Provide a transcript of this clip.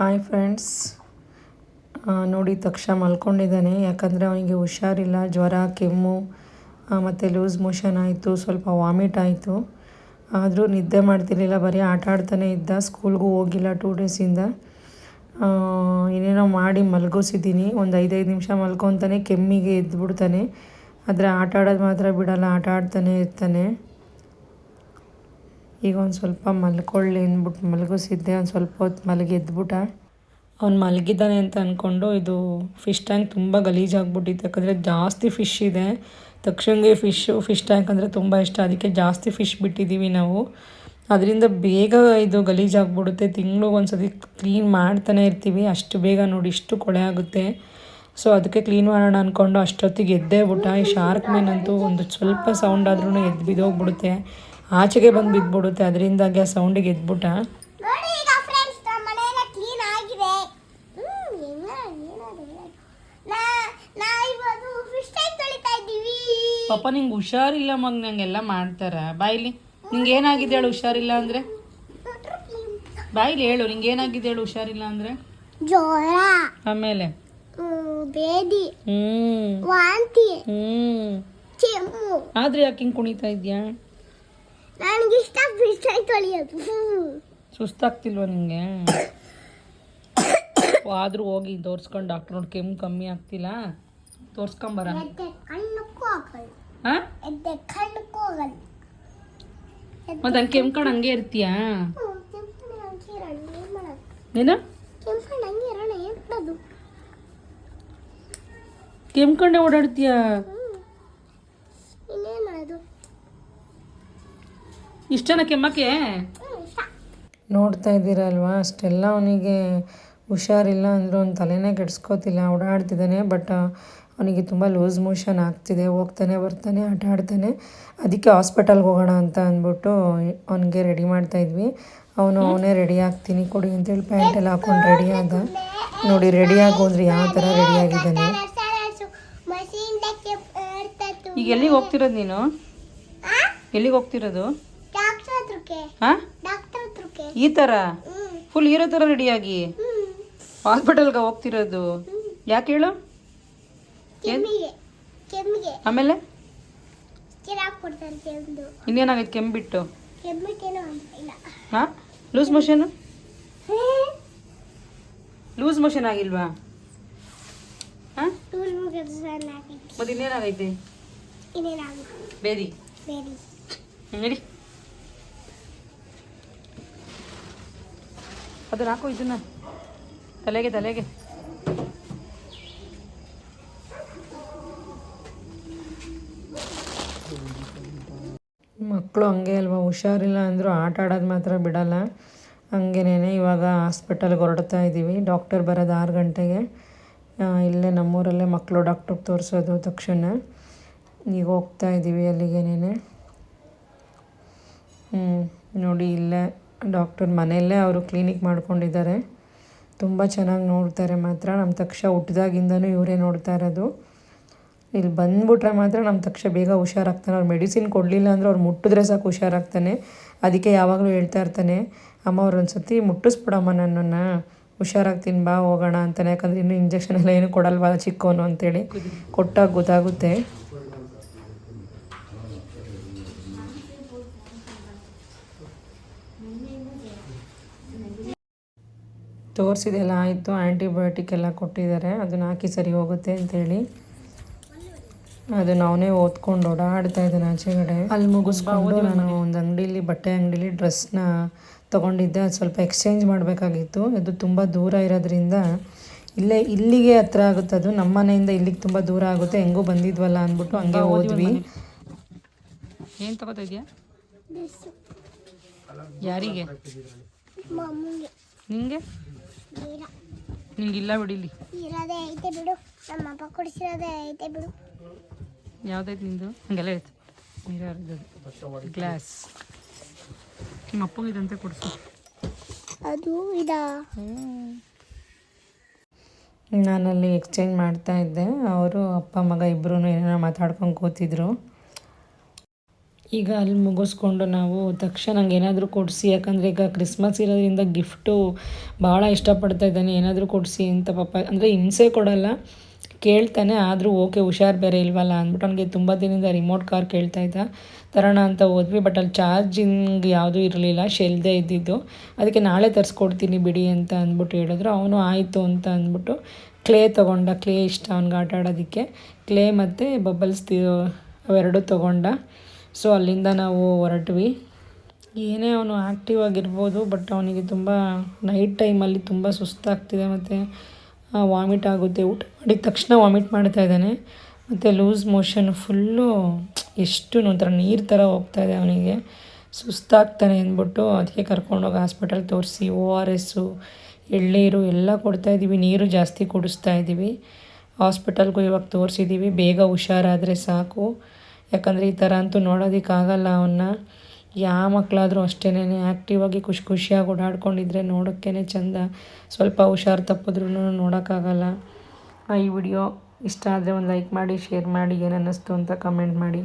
Hi friends ನೋಡಿ ತಕ್ಷಣ ಮಲ್ಕೊಂಡಿದ್ದಾನೆ. ಯಾಕಂದರೆ ಅವನಿಗೆ ಹುಷಾರಿಲ್ಲ. ಜ್ವರ, ಕೆಮ್ಮು ಮತ್ತು ಲೂಸ್ ಮೋಷನ್ ಆಯಿತು. ಸ್ವಲ್ಪ ವಾಮಿಟ್ ಆಯಿತು. ಆದರೂ ನಿದ್ದೆ ಮಾಡ್ತಿರ್ಲಿಲ್ಲ. ಬರೀ ಆಟ ಆಡ್ತಾನೆ ಇದ್ದ. ಸ್ಕೂಲ್ಗೂ ಹೋಗಿಲ್ಲ ಟೂ ಡೇಸಿಂದ ಏನೇನೋ ಮಾಡಿ ಮಲಗಿಸಿದ್ದೀನಿ. ಒಂದು ಐದೈದು ನಿಮಿಷ ಮಲ್ಕೊತಾನೆ. ಕೆಮ್ಮಿಗೆ ಎದ್ದುಬಿಡ್ತಾನೆ ಆದರೆ ಆಟ ಆಡೋದು ಮಾತ್ರ ಬಿಡಲ್ಲ. ಆಟ ಆಡ್ತಾನೆ ಇರ್ತಾನೆ. ಈಗ ಒಂದು ಸ್ವಲ್ಪ ಮಲ್ಕೊಳ್ಳಿ ಅಂದ್ಬಿಟ್ಟು ಮಲಗಿಸಿದ್ದೆ, ಒಂದು ಸ್ವಲ್ಪ ಹೊತ್ತು ಮಲಗಿ ಎದ್ಬಿಟ್ಟ ಅವ್ನು ಮಲಗಿದ್ದಾನೆ ಅಂತ ಅಂದ್ಕೊಂಡು ಇದು ಫಿಶ್ ಟ್ಯಾಂಕ್ ತುಂಬ ಗಲೀಜಾಗ್ಬಿಟ್ಟಿತ್ತು ಯಾಕಂದರೆ ಜಾಸ್ತಿ ಫಿಶ್ ಇದೆ. ತಕ್ಷಣಗೆ ಫಿಶ್ಶು ಫಿಶ್ ಟ್ಯಾಂಕ್ ಅಂದರೆ ತುಂಬ ಇಷ್ಟ. ಅದಕ್ಕೆ ಜಾಸ್ತಿ ಫಿಶ್ ಬಿಟ್ಟಿದ್ದೀವಿ ನಾವು. ಅದರಿಂದ ಬೇಗ ಇದು ಗಲೀಜಾಗ್ಬಿಡುತ್ತೆ ತಿಂಗಳು ಒಂದು ಸತಿ ಕ್ಲೀನ್ ಮಾಡ್ತಾನೆ ಇರ್ತೀವಿ. ಅಷ್ಟು ಬೇಗ ನೋಡಿ ಇಷ್ಟು ಕೊಳೆ ಆಗುತ್ತೆ. ಸೊ ಅದಕ್ಕೆ ಕ್ಲೀನ್ ಮಾಡೋಣ ಅಂದ್ಕೊಂಡು ಅಷ್ಟೊತ್ತಿಗೆ ಎದ್ದೇ ಬಿಟ್ಟ ಈ ಶಾರ್ಕ್ ಮೀನಂತೂ ಒಂದು ಸ್ವಲ್ಪ ಸೌಂಡ್ ಆದ್ರೂ ಎದ್ದು ಬಿದ್ದೋಗ್ಬಿಡುತ್ತೆ. ಆಚೆಗೆ ಬಂದು ಬಿದ್ದುಬಿಡುತ್ತೆ ಅದರಿಂದಾಗಿ ಆ ಸೌಂಡಿಗೆ ಎದ್ಬಿಟ್ಟ. ನೋಡಿ ಈಗ ಫ್ರೆಂಡ್ಸ್ ನಮ್ಮ ಮನೆಯೆಲ್ಲ ಕ್ಲೀನ್ ಆಗಿದೆ. ಹ್ಮ್ ಎಲ್ಲ ಏನದು ನಾ ನಾ ಇವಾಗ ಫಿಶ್ ಟ್ಯಾಂಕ್ ತೊಳಿತಾ ಇದ್ದೀವಿ. ಪಾಪ ನಿಂಗೆ ಹುಷಾರಿಲ್ಲ ಮಗ ನಂಗೆಲ್ಲ ಮಾಡ್ತಾರ. ಬಾಯ್ಲಿ ನಿಂಗೆ ಏನಾಗಿದೆ ಹೇಳು ಹುಷಾರಿಲ್ಲ ಅಂದರೆ? ಬಾಯ್ಲಿ ಹೇಳು ನಿಂಗೆ ಏನಾಗಿದೆ ಹೇಳು ಹುಷಾರಿಲ್ಲ ಅಂದರೆ? ಜ್ವರ. ಆಮೇಲೆ? ಹ್ಮ್, ಬೇದಿ. ಹ್ಞೂ ವಾಂತಿ. ಹ್ಞೂ ಕೆಮ್ಮು. ಆದರೆ ಯಾಕೆ ಹಿಂಗೆ ಕುಣಿತಾ ಇದೆಯಾ? ನನಗೆ ಇಷ್ಟ ಫಿಶ್ ಟ್ಯಾಂಕ್ ಸುಸ್ತಾಗ್ತಿಲ್ವಾ ನಿಮಗೆ ಆದರೂ ಹೋಗಿ ತೋರಿಸ್ಕೊಂಡು ಡಾಕ್ಟರ್ ನೋಡಿ ಕೆಮ್ಮು ಕಮ್ಮಿ ಆಗ್ತಿಲ್ಲ? ತೋರಿಸ್ಕೊಂಬರ. ಕಣ್ಣಕ್ಕೂ ಹಾಂ ಮತ್ತೆ ಹಂಗೆ ಕೆಮ್ಕೊಂಡು ಹಂಗೆ ಇರ್ತೀಯಾ? ಏನ್ ಕೆಮ್ಕೊಂಡೆ ಓಡಾಡ್ತೀಯಾ ಹ್ಮ್ ಇನ್ನೇನ್ ಮಾಡೋದು ಇಷ್ಟನ ಕೆಮ್ಮಕ್ಕೆ? ನೋಡ್ತಾ ಇದ್ದೀರಲ್ವಾ ಅಷ್ಟೆಲ್ಲ ಅವನಿಗೆ ಹುಷಾರಿಲ್ಲ ಅಂದರೂ ಅವ್ನು ತಲೆನೇ ಕೆಡ್ಸ್ಕೋತಿಲ್ಲ ಓಡಾಡ್ತಿದ್ದಾನೆ ಬಟ್ ಅವನಿಗೆ ತುಂಬ ಲೂಸ್ ಮೋಷನ್ ಆಗ್ತಿದೆ ಹೋಗ್ತಾನೆ ಬರ್ತಾನೆ ಆಟ ಆಡ್ತಾನೆ. ಅದಕ್ಕೆ ಹಾಸ್ಪಿಟಲ್ಗೆ ಹೋಗೋಣ ಅಂತ ಅಂದ್ಬಿಟ್ಟು ಅವನಿಗೆ ರೆಡಿ ಮಾಡ್ತಾ ಇದ್ವಿ. ಅವನು ಅವನೇ ರೆಡಿ ಆಗ್ತೀನಿ ಕೊಡಿ ಅಂತೇಳಿ ಪ್ಯಾಂಟ್ ಎಲ್ಲ ಹಾಕೊಂಡು ರೆಡಿ ಆದ. ನೋಡಿ ರೆಡಿ ಆಗೋದ್ರೆ ಅಂದ್ರೆ ಯಾವ ಥರ ರೆಡಿ ಆಗಿದ್ದಾನೆ. ಈಗ ಎಲ್ಲಿಗೆ ಹೋಗ್ತಿರೋದು ನೀನು? ಎಲ್ಲಿಗೆ ಹೋಗ್ತಿರೋದು? ಹಾಂ? ಈ ಥರ ಫುಲ್ ಇರೋ ಥರ ರೆಡಿಯಾಗಿ? ಹಾಸ್ಪಿಟಲ್ಗೆ ಹೋಗ್ತಿರೋದು. ಯಾಕೆ ಹೇಳು? ಆಮೇಲೆ? ಇನ್ನೇನಾಗೈತೆ ಕೆಮ್ಮು ಬಿಟ್ಟು ಹಾಂ? ಲೂಸ್ ಮೋಷನು ಲೂಸ್ ಮೋಷನ್ ಆಗಿಲ್ವಾ? ಹಾಂ? ಮತ್ತೆ ಇನ್ನೇನಾಗೈತೆ ಬೇರಿ ಬೇದಿ. ನಡಿ. ಅದನ್ನ ಹಾಕು ಇದನ್ನ. ತಲೆಗೆ ತಲೆಗೆ. ಮಕ್ಕಳು ಹಂಗೆ ಅಲ್ವಾ, ಹುಷಾರಿಲ್ಲ ಅಂದರೂ ಆಟ ಆಡೋದು ಮಾತ್ರ ಬಿಡಲ್ಲ. ಹಂಗೇನೆ ಇವಾಗ ಹಾಸ್ಪಿಟಲ್ಗೆ ಹೊರಡ್ತಾ ಇದ್ದೀವಿ ಡಾಕ್ಟರ್ ಬರೋದು ಆರು ಗಂಟೆಗೆ. ಇಲ್ಲೇ ನಮ್ಮೂರಲ್ಲೇ ಮಕ್ಕಳು ಡಾಕ್ಟ್ರಿಗೆ ತೋರಿಸೋದು ತಕ್ಷಣ. ಈಗ ಹೋಗ್ತಾ ಇದ್ದೀವಿ ಅಲ್ಲಿಗೇನೆ ಹ್ಞೂ ನೋಡಿ ಇಲ್ಲೇ ಡಾಕ್ಟರ್ ಮನೆಯಲ್ಲೇ ಅವರು ಕ್ಲಿನಿಕ್ ಮಾಡ್ಕೊಂಡಿದ್ದಾರೆ. ತುಂಬ ಚೆನ್ನಾಗಿ ನೋಡ್ತಾರೆ ಮಾತ್ರ. ನಮ್ಮ ತಕ್ಷ ಹುಟ್ಟಿದಾಗಿಂದನೂ ಇವರೇ ನೋಡ್ತಾ ಇರೋದು. ಇಲ್ಲಿ ಬಂದ್ಬಿಟ್ರೆ ಮಾತ್ರ ನಮ್ಮ ತಕ್ಷ ಬೇಗ ಹುಷಾರಾಗ್ತಾನೆ. ಅವ್ರು ಮೆಡಿಸಿನ್ ಕೊಡಲಿಲ್ಲ ಅಂದರೆ ಅವ್ರು ಮುಟ್ಟಿದ್ರೆ ಸಾಕು ಹುಷಾರಾಗ್ತಾನೆ. ಅದಕ್ಕೆ ಯಾವಾಗಲೂ ಹೇಳ್ತಾ ಇರ್ತಾನೆ, ಅಮ್ಮ, ಅವ್ರು ಒಂದು ಸತಿ ಮುಟ್ಟಿಸ್ಬಿಡಮ್ಮ ನನ್ನನ್ನು. ಹುಷಾರಾಗ್ತೀನಿ, ಬಾ, ಹೋಗೋಣ ಅಂತಾನೆ. ಯಾಕಂದರೆ ಇನ್ನೂ ಇಂಜೆಕ್ಷನ್ ಎಲ್ಲ ಏನು ಕೊಡಲ್ವಾ ಚಿಕ್ಕವನು ಅಂತೇಳಿ. ಕೊಟ್ಟಾಗ ಗೊತ್ತಾಗುತ್ತೆ. ತೋರಿಸಿದೆಲ್ಲ ಆಯಿತು ಆ್ಯಂಟಿಬಯೋಟಿಕ್ ಎಲ್ಲ ಕೊಟ್ಟಿದ್ದಾರೆ. ಅದನ್ನ ಹಾಕಿ ಸರಿ ಹೋಗುತ್ತೆ ಅಂತೇಳಿ. ಅದನ್ನ ಅವನೇ ಓದ್ಕೊಂಡು ಓಡಾಡ್ತಾ ಇದ್ದಾನೆ ಆಚೆಗಡೆ ಅಲ್ಲಿ ಮುಗಿಸ್ಕೊಂಡು ನಾನು ಒಂದು ಅಂಗಡಿಲಿ ಬಟ್ಟೆ ಅಂಗಡಿಲಿ ಡ್ರೆಸ್ನ ತೊಗೊಂಡಿದ್ದೆ. ಅದು ಸ್ವಲ್ಪ ಎಕ್ಸ್ಚೇಂಜ್ ಮಾಡಬೇಕಾಗಿತ್ತು. ಅದು ತುಂಬ ದೂರ ಇರೋದ್ರಿಂದ ಇಲ್ಲೇ ಇಲ್ಲಿಗೆ ಹತ್ರ ಆಗುತ್ತೆ ಅದು. ನಮ್ಮ ಮನೆಯಿಂದ ಇಲ್ಲಿಗೆ ತುಂಬ ದೂರ ಆಗುತ್ತೆ. ಹೆಂಗೂ ಬಂದಿದ್ವಲ್ಲ ಅಂದ್ಬಿಟ್ಟು ಹಂಗೆ ಹೋದ್ವಿ ಏನು ತಗೋತಾ ಇದೆಯಾ? ಯಾರಿಗೆ? ನಿಮಗೆ ನಿಂಗಿಲ್ಲ ಬಿಡಿಲಿ. ಇರೋದೇ ಐತೆ ಬಿಡು. ನಮ್ಮ ಅಪ್ಪ ಕೊಡಿಸಿರೋದೇ ಐತೆ ಬಿಡು. ಯಾವ್ದೈತೆ ನಿಂದು? ಹಂಗೆಲ್ಲ ಇರುತ್ತೆ ಗ್ಲಾಸ್ ನಿಮ್ಮ ಅಪ್ಪಗಿದಂತೆ ಕೊಡಿಸು. ಅದು ಇದಾ? ನಾನಲ್ಲಿ ಎಕ್ಸ್ಚೇಂಜ್ ಮಾಡ್ತಾ ಇದ್ದೆ. ಅವರು ಅಪ್ಪ ಮಗ ಇಬ್ಬರೂ ಏನೇನೋ ಮಾತಾಡ್ಕೊಂಡು ಕೂತಿದ್ರು. ಈಗ ಅಲ್ಲಿ ಮುಗಿಸ್ಕೊಂಡು ನಾವು ತಕ್ಷಣ ನಂಗೆ ಏನಾದರೂ ಕೊಡಿಸಿ, ಯಾಕಂದರೆ ಈಗ ಕ್ರಿಸ್ಮಸ್ ಇರೋದ್ರಿಂದ ಗಿಫ್ಟು ಭಾಳ ಇಷ್ಟಪಡ್ತಾ ಇದ್ದಾನೆ. ಏನಾದರೂ ಕೊಡಿಸಿ ಅಂತ ಪಾಪ, ಅಂದರೆ ಹಿಂಸೆ ಕೊಡಲ್ಲ, ಕೇಳ್ತಾನೆ, ಆದರೂ ಓಕೆ, ಹುಷಾರು ಬೇರೆ ಇಲ್ವಲ್ಲ ಅಂದ್ಬಿಟ್ಟು ನನಗೆ ತುಂಬ ದಿನದಿಂದ ರಿಮೋಟ್ ಕಾರ್ ಕೇಳ್ತಾ ಇದ್ದ. ತರೋಣ ಅಂತ ಹೋದ್ವಿ ಬಟ್ ಅಲ್ಲಿ ಚಾರ್ಜಿಂಗ್ ಯಾವುದೂ ಇರಲಿಲ್ಲ ಶೆಲ್ದೇ ಇದ್ದಿದ್ದು. ಅದಕ್ಕೆ ನಾಳೆ ತರಿಸ್ಕೊಡ್ತೀನಿ ಬಿಡಿ ಅಂತ ಅಂದ್ಬಿಟ್ಟು ಹೇಳಿದ್ರು. ಅವನು ಆಯಿತು ಅಂತ ಅಂದ್ಬಿಟ್ಟು ಕ್ಲೇ ತೊಗೊಂಡ ಕ್ಲೇ ಇಷ್ಟ ಅವ್ನಿಗೆ ಆಟ ಆಡೋದಕ್ಕೆ. ಕ್ಲೇ ಮತ್ತು ಬಬಲ್ಸ್ ಅವೆರಡೂ ತೊಗೊಂಡ. ಸೊ ಅಲ್ಲಿಂದ ನಾವು ಹೊರಟ್ವಿ. ಏನೇ ಅವನು ಆ್ಯಕ್ಟಿವ್ ಆಗಿರ್ಬೋದು ಬಟ್ ಅವನಿಗೆ ತುಂಬ ನೈಟ್ ಟೈಮಲ್ಲಿ ತುಂಬ ಸುಸ್ತಾಗ್ತಿದೆ ಮತ್ತು ವಾಮಿಟ್ ಆಗುತ್ತೆ. ಊಟ ಮಾಡಿದ ತಕ್ಷಣ ವಾಮಿಟ್ ಮಾಡ್ತಾ ಇದ್ದಾನೆ. ಮತ್ತು ಲೂಸ್ ಮೋಷನ್ ಫುಲ್ಲು ಎಷ್ಟು ಒಂಥರ ನೀರು ಥರ ಇದೆ ಅವನಿಗೆ. ಸುಸ್ತಾಗ್ತಾನೆ ಅಂದ್ಬಿಟ್ಟು ಅದಕ್ಕೆ ಕರ್ಕೊಂಡೋಗಿ ಹಾಸ್ಪಿಟಲ್ ತೋರಿಸಿ ಓ ಆರ್ ಎಸ್ಸು ಎಳ್ನೀರು ಎಲ್ಲ ಕೊಡ್ತಾ ಇದ್ದೀವಿ. ನೀರು ಜಾಸ್ತಿ ಕುಡಿಸ್ತಾ ಇದ್ದೀವಿ. ಹಾಸ್ಪಿಟಲ್ಗೂ ಇವಾಗ ತೋರಿಸಿದ್ದೀವಿ. ಬೇಗ ಹುಷಾರಾದರೆ ಸಾಕು. ಯಾಕಂದರೆ ಈ ಥರ ಅಂತೂ ನೋಡೋದಕ್ಕಾಗಲ್ಲ ಅವನ್ನ ಯಾವ ಮಕ್ಕಳಾದರೂ ಅಷ್ಟೇ ಆ್ಯಕ್ಟಿವ್ ಆಗಿ ಖುಷಿ ಖುಷಿಯಾಗಿ ಓಡಾಡ್ಕೊಂಡಿದ್ರೆ ನೋಡೋಕ್ಕೇ ಚಂದ. ಸ್ವಲ್ಪ ಹುಷಾರು ತಪ್ಪಿದ್ರೂ ನೋಡೋಕ್ಕಾಗಲ್ಲ. ಈ ವಿಡಿಯೋ ಇಷ್ಟ ಆದರೆ ಒಂದು ಲೈಕ್ ಮಾಡಿ ಶೇರ್ ಮಾಡಿ, ಏನು ಅನ್ನಿಸ್ತು ಅಂತ ಕಮೆಂಟ್ ಮಾಡಿ.